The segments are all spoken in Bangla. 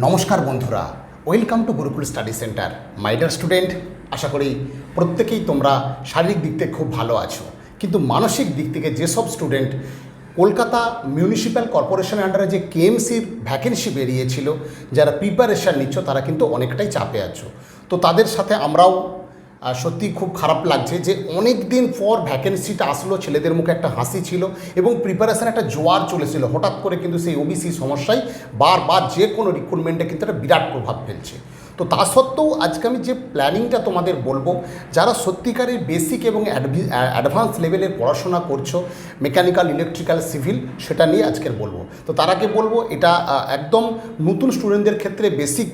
নমস্কার বন্ধুরা welcome to Gurukul study centre my dear student আশা করি প্রত্যেকেই তোমরা শারীরিক দিক থেকে খুব ভালো আছো। কিন্তু মানসিক দিক থেকে যেসব স্টুডেন্ট কলকাতা মিউনিসিপ্যাল কর্পোরেশনের আন্ডারে যে কেএমসির ভ্যাকেন্সি বেরিয়েছিল, যারা প্রিপারেশান নিচ্ছ, তারা কিন্তু অনেকটাই চাপে আছো। তো তাদের সাথে আমরাও সত্যি খুব খারাপ লাগছে যে অনেক দিন পর ভ্যাকেন্সিটা আসলো, ছেলেদের মুখে একটা হাসি ছিল এবং প্রিপারেশান একটা জোয়ার চলেছিল হঠাৎ করে কিন্তু সেই ওবিসি সমস্যায় বারবার যে কোনো রিক্রুটমেন্টে কিন্তু একটা বিরাট প্রভাব ফেলছে। তো তা সত্ত্বেও আজকে আমি যে প্ল্যানিংটা তোমাদের বলব, যারা সত্যিকারের বেসিক এবং অ্যাডভান্স লেভেলের পড়াশোনা করছ মেকানিক্যাল ইলেকট্রিক্যাল সিভিল সেটা নিয়ে আজকের বলব। তো তার আগে বলব, এটা একদম নতুন স্টুডেন্টদের ক্ষেত্রে বেসিক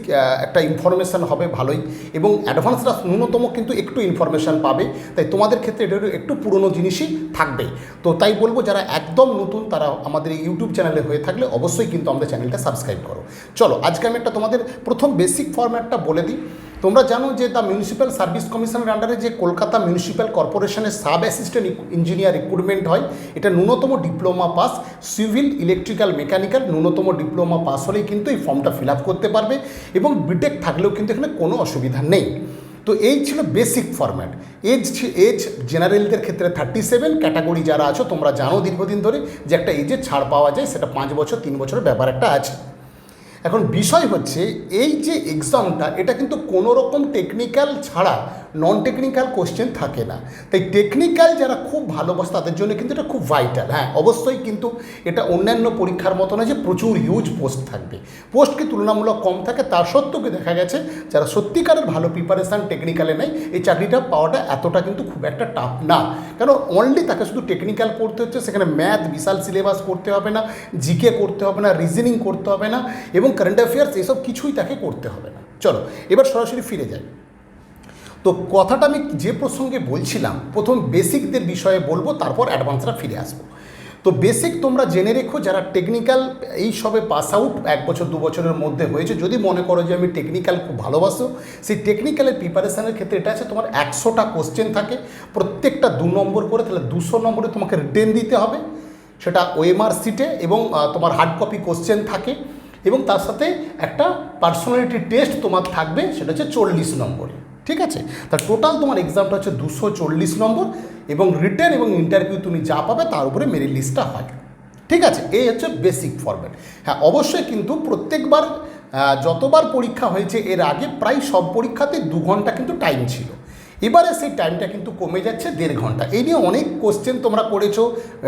একটা ইনফরমেশান হবে ভালোই এবং অ্যাডভান্সরা ন্যূনতম কিন্তু একটু ইনফরমেশান পাবে। তাই তোমাদের ক্ষেত্রে এটা একটু পুরনো জিনিসই থাকবে। তো তাই বলব, যারা একদম নতুন, তারা আমাদের এই ইউটিউব চ্যানেলে হয়ে থাকলে অবশ্যই কিন্তু আমাদের চ্যানেলটা সাবস্ক্রাইব করো। চলো, আজকে আমি একটা তোমাদের প্রথম বেসিক ফর্ম্যাটটা বলে দিই। তোমরা জানো যে দ্য মিউনিসিপ্যাল সার্ভিস কমিশনের আন্ডারে যে কলকাতা মিউনিসিপ্যাল কর্পোরেশনের সাব অ্যাসিস্ট্যান্ট ইঞ্জিনিয়ার রিক্রুটমেন্ট হয়, এটা ন্যূনতম diploma pass civil electrical mechanical ন্যূনতম ডিপ্লোমা পাস হলেই কিন্তু এই ফর্মটা ফিল করতে পারবে এবং বিটেক থাকলেও কিন্তু এখানে কোনো অসুবিধা নেই। তো এই ছিল বেসিক ফরম্যাট এজ এজ জেনারেলদের ক্ষেত্রে থার্টি সেভেন ক্যাটাগরি যারা আছো, তোমরা জানো দীর্ঘদিন ধরে যে একটা এজে ছাড় পাওয়া যায়, সেটা পাঁচ বছর, তিন বছরের ব্যাপার একটা আছে। এখন বিষয় হচ্ছে এই যে এক্সামটা এটা কিন্তু কোনো রকম টেকনিক্যাল ছাড়া নন টেকনিক্যাল কোশ্চেন থাকে না। তাই টেকনিক্যাল যারা খুব ভালোবাসে, তাদের জন্য কিন্তু এটা খুব ভাইটাল হ্যাঁ অবশ্যই কিন্তু এটা অন্যান্য পরীক্ষার মতো না যে প্রচুর হিউজ পোস্ট থাকবে। পোস্ট কি তুলনামূলক কম থাকে তার সত্ত্বেও দেখা গেছে, যারা সত্যিকারের ভালো প্রিপারেশান টেকনিক্যালে নেয়, এই চাকরিটা পাওয়াটা এতটা কিন্তু খুব একটা টাফ না। কারণ অনলি তাকে শুধু টেকনিক্যাল পড়তে হচ্ছে, সেখানে ম্যাথ বিশাল সিলেবাস করতে হবে না জিকে করতে হবে না রিজনিং করতে হবে না, এবং কারেন্ট অ্যাফেয়ার্স এসব কিছুই তাকে করতে হবে না। চলো, এবার সরাসরি ফিরে যাই। তো কথাটা আমি যে প্রসঙ্গে বলছিলাম, প্রথম বেসিকদের বিষয়ে বলব, তারপর অ্যাডভান্সরা ফিরে আসব। তো বেসিক তোমরা জেনে রেখো, যারা টেকনিক্যাল এই সবে পাস আউট, এক বছর, দু বছরের মধ্যে হয়েছে, যদি মনে করো যে আমি টেকনিক্যাল খুব ভালোবাসো, সেই টেকনিক্যালের প্রিপারেশানের ক্ষেত্রে এটা আছে, তোমার একশোটা কোশ্চেন থাকে, প্রত্যেকটা দু নম্বর করে তাহলে দুশো নম্বরে তোমাকে রিটেন দিতে হবে, সেটা ওএমআর সিটে এবং তোমার হার্ড কপি কোশ্চেন থাকে এবং তার সাথে একটা পার্সোনালিটি টেস্ট তোমার থাকবে, সেটা হচ্ছে চল্লিশ নম্বরে। ঠিক আছে? তা টোটাল তোমার এক্সামটা হচ্ছে দুশো চল্লিশ নম্বর এবং রিটার্ন এবং ইন্টারভিউ তুমি যা পাবে তার উপরে মেরিট লিস্টটা হয়। ঠিক আছে? এই হচ্ছে বেসিক ফরম্যাট হ্যাঁ অবশ্যই কিন্তু প্রত্যেকবার যতবার পরীক্ষা হয়েছে, এর আগে প্রায় সব পরীক্ষাতে দু ঘণ্টা কিন্তু টাইম ছিল। এবারে সেই টাইমটা কিন্তু কমে যাচ্ছে দেড় ঘণ্টা। এই নিয়ে অনেক কোশ্চেন তোমরা করেছ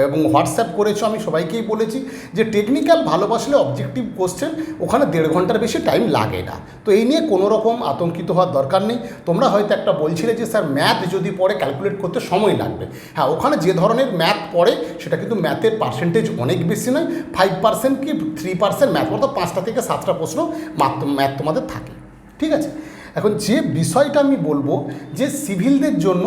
এবং হোয়াটসঅ্যাপ করেছ, আমি সবাইকেই বলেছি যে টেকনিক্যাল ভালোবাসলে অবজেক্টিভ কোশ্চেন ওখানে দেড় ঘণ্টার বেশি টাইম লাগে না। তো এই নিয়ে কোনো রকম আতঙ্কিত হওয়ার দরকার নেই। তোমরা হয়তো একটা বলছিলে যে, স্যার ম্যাথ যদি পড়ে ক্যালকুলেট করতে সময় লাগবে। হ্যাঁ ওখানে যে ধরনের ম্যাথ পড়ে সেটা কিন্তু ম্যাথের পার্সেন্টেজ অনেক বেশি নয়। ফাইভ পার্সেন্ট কি থ্রি পার্সেন্ট ম্যাথ অর্থাৎ পাঁচটা থেকে সাতটা প্রশ্ন ম্যাথ তোমাদের থাকে। ঠিক আছে? এখন যে বিষয়টা আমি বলব, যে সিভিলদের জন্য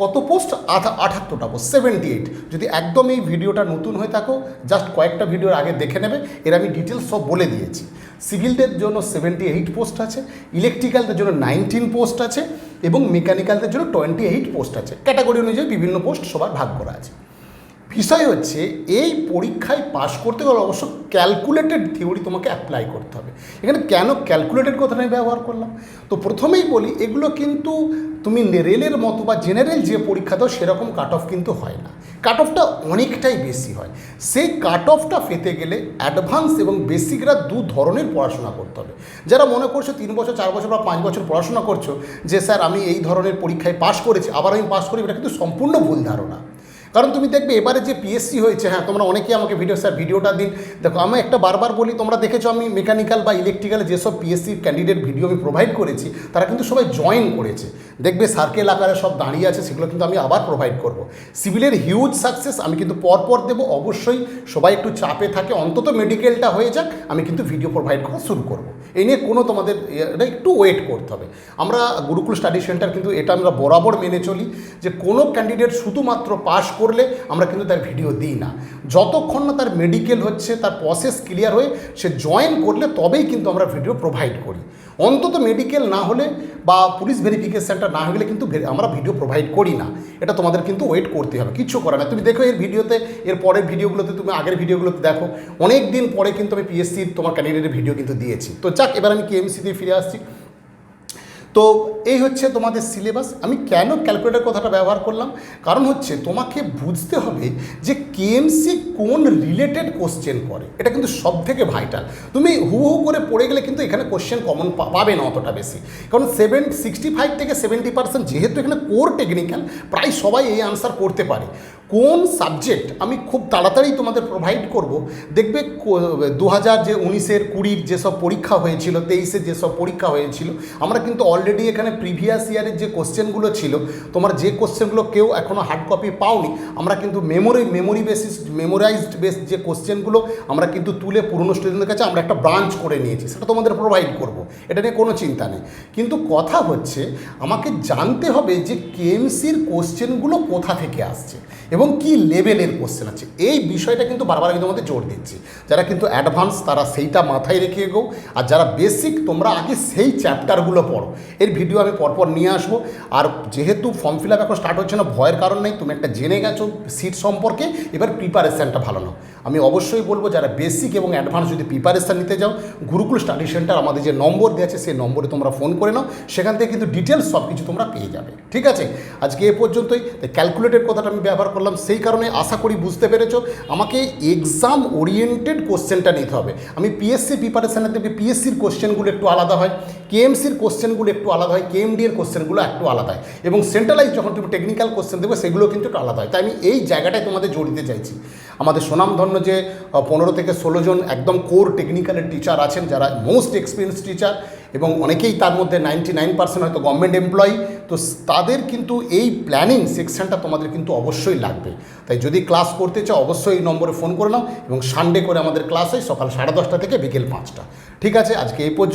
কত পোস্ট আঠা, আঠাত্তরটা পোস্ট সেভেন্টি এইট যদি একদম এই ভিডিওটা নতুন হয়ে থাকো জাস্ট কয়েকটা ভিডিওর আগে দেখে নেবে, এর আমি ডিটেলস সব বলে দিয়েছি। সিভিলদের জন্য সেভেন্টি এইট পোস্ট আছে ইলেকট্রিক্যালদের জন্য নাইনটিন পোস্ট আছে, এবং মেকানিক্যালদের জন্য টোয়েন্টি এইট পোস্ট আছে। ক্যাটাগরি অনুযায়ী বিভিন্ন পোস্ট সবার ভাগ করা আছে। বিষয় হচ্ছে, এই পরীক্ষায় পাশ করতে গেলে অবশ্য ক্যালকুলেটেড থিওরি তোমাকে অ্যাপ্লাই করতে হবে। এখানে কেন ক্যালকুলেটেড কথাটা আমি ব্যবহার করলাম? তো প্রথমেই বলি, এগুলো কিন্তু তুমি রেলের মতো বা জেনারেল যে পরীক্ষা দাও সেরকম কাট অফ কিন্তু হয় না। কাট অফটা অনেকটাই বেশি হয়। সেই কাট অফটা পেতে গেলে অ্যাডভান্স এবং বেসিকরা দু ধরনের পড়াশোনা করতে হবে। যারা মনে করছ তিন বছর, চার বছর বা পাঁচ বছর পড়াশোনা করছ, যে স্যার আমি এই ধরনের পরীক্ষায় পাশ করেছি, আবার আমি পাশ করি, এটা কিন্তু সম্পূর্ণ ভুল ধারণা। কারণ তুমি দেখবে এবারে যে পিএসসি হয়েছে হ্যাঁ তোমরা অনেকেই আমাকে ভিডিও স্যার ভিডিওটা দিন। দেখো, আমি একটা বারবার বলি, তোমরা দেখেছ আমি মেকানিক্যাল বা ইলেকট্রিক্যাল যেসব পিএসসি ক্যান্ডিডেট ভিডিও আমি প্রোভাইড করেছি, তারা কিন্তু সবাই জয়েন করেছে। দেখবে সার্কেল আকারে সব দাঁড়িয়ে আছে, সেগুলো কিন্তু আমি আবার প্রোভাইড করব। সিভিলের হিউজ সাকসেস আমি কিন্তু পরপর দেবো, অবশ্যই। সবাই একটু চাপে থাকে, অন্তত মেডিকেলটা হয়ে যাক, আমি কিন্তু ভিডিও প্রোভাইড করা শুরু করব। এই নিয়ে কোনো তোমাদের এটা একটু ওয়েট করতে হবে। আমরা গুরুকুল স্টাডি সেন্টার কিন্তু এটা আমরা বরাবর মেনে চলি, যে কোনো ক্যান্ডিডেট শুধুমাত্র পাশ করলে আমরা কিন্তু তার ভিডিও দিই না। যতক্ষণ না তার মেডিকেল হচ্ছে, তার প্রসেস ক্লিয়ার হয়ে সে জয়েন করলে তবেই কিন্তু আমরা ভিডিও প্রোভাইড করি। অন্তত মেডিকেল না হলে বা পুলিশ ভেরিফিকেশনটা না হলে কিন্তু আমরা ভিডিও প্রোভাইড করি না। এটা তোমাদের কিন্তু ওয়েট করতে হবে কিছু করে না। তুমি দেখো এর ভিডিওতে এর পরের ভিডিওগুলোতে তুমি আগের ভিডিওগুলোতে দেখো। অনেক দিন পরে কিন্তু আমি পিএসসির তোমার ক্যান্ডিডেটের ভিডিও কিন্তু দিয়েছি। তো যাক, এবার আমি কেএমসি দিয়ে ফিরে আসছি। তো এই হচ্ছে তোমাদের সিলেবাস আমি কেন ক্যালকুলেটার কথাটা ব্যবহার করলাম? কারণ হচ্ছে তোমাকে বুঝতে হবে যে কেএমসি কোন রিলেটেড কোশ্চেন করে? এটা কিন্তু সব থেকে ভাইটাল তুমি হু হু করে পড়ে গেলে কিন্তু এখানে কোশ্চেন কমন পাবে না অতটা বেশি। কারণ সেভেন সিক্সটি ফাইভ থেকে সেভেন্টি পার্সেন্ট যেহেতু এখানে কোর টেকনিক্যাল প্রায় সবাই এই আনসার করতে পারে। কোন সাবজেক্ট আমি খুব তাড়াতাড়ি তোমাদের প্রোভাইড করব? দেখবে দু হাজার যে উনিশের কুড়ির যেসব পরীক্ষা হয়েছিল, তেইশের যেসব পরীক্ষা হয়েছিল, আমরা কিন্তু অলরেডি এখানে প্রিভিয়াস ইয়ারের যে কোশ্চেনগুলো ছিল, তোমার যে কোশ্চেনগুলো কেউ এখনও হার্ড কপি পাওনি, আমরা কিন্তু memory memory basis memorised base যে কোশ্চেনগুলো আমরা কিন্তু তুলে পুরনো স্টুডেন্টদের কাছে আমরা একটা ব্রাঞ্চ করে নিয়েছি, সেটা তোমাদের প্রোভাইড করব। এটা নিয়ে কোনো চিন্তা নেই। কিন্তু কথা হচ্ছে, আমাকে জানতে হবে যে কেএমসির কোশ্চেনগুলো কোথা থেকে আসছে এবং কি লেভেলের কোশ্চেন আছে। এই বিষয়টা কিন্তু বারবার আমি তোমাদের জোর দিচ্ছি। যারা কিন্তু অ্যাডভান্স তারা সেইটা মাথায় রেখে এগো আর যারা বেসিক তোমরা আগে সেই চ্যাপ্টারগুলো পড়ো। এর ভিডিও আমি পরপর নিয়ে আসব। আর যেহেতু ফর্ম ফিল আপ এখন স্টার্ট হচ্ছে না, ভয়ের কারণ নেই, তুমি একটা জেনে গেছো সিট সম্পর্কে এবার প্রিপারেশানটা ভালো নাও। আমি অবশ্যই বলব, যারা বেসিক এবং অ্যাডভান্স যদি প্রিপারেশান নিতে যাও গুরুকুল স্টাডি সেন্টার আমাদের যে নম্বর দেওয়া আছে, সেই নম্বরে তোমরা ফোন করে নাও। সেখান থেকে কিন্তু ডিটেলস সব কিছু তোমরা পেয়ে যাবে। ঠিক আছে? আজকে এ পর্যন্তই। ক্যালকুলেটের কথাটা আমি ব্যবহার করলাম, সেই কারণে আশা করি বুঝতে পেরেছ। আমাকে এক্সাম ওরিয়েন্টেড কোশ্চেনটা নিতে হবে। আমি পিএসসি প্রিপারেশানের থেকে পিএসসির কোশ্চেনগুলো একটু আলাদা হয় কেএমসির কোশ্চেনগুলো একটু আলাদা হয় কেএমডি এর কোশ্চেনগুলো একটু আলাদা হয়। এবং সেন্ট্রালাইজ যখন তুমি টেকনিক্যাল কোশ্চেন দেবে, সেগুলো কিন্তু একটু আলাদা হয়। তাই আমি এই জায়গাটায় তোমাদের জোর চাইছি। আমাদের সুনামধন্য যে পনেরো থেকে ষোলো জন একদম কোর টেকনিক্যালের টিচার আছেন, যারা মোস্ট এক্সপিরিয়েন্স টিচার এবং অনেকেই তার মধ্যে নাইনটি নাইন পার্সেন্ট হয়তো গভর্নমেন্ট এমপ্লয়ি তো তাদের কিন্তু এই প্ল্যানিং সেকশনটা তোমাদের কিন্তু অবশ্যই লাগবে। তাই যদি ক্লাস করতে চাও, অবশ্যই এই নম্বরে ফোন করে নাও এবং সানডে করে আমাদের ক্লাস হয় সকাল সাড়ে দশটা থেকে বিকেল পাঁচটা। ঠিক আছে, আজকে এই পর্যন্ত।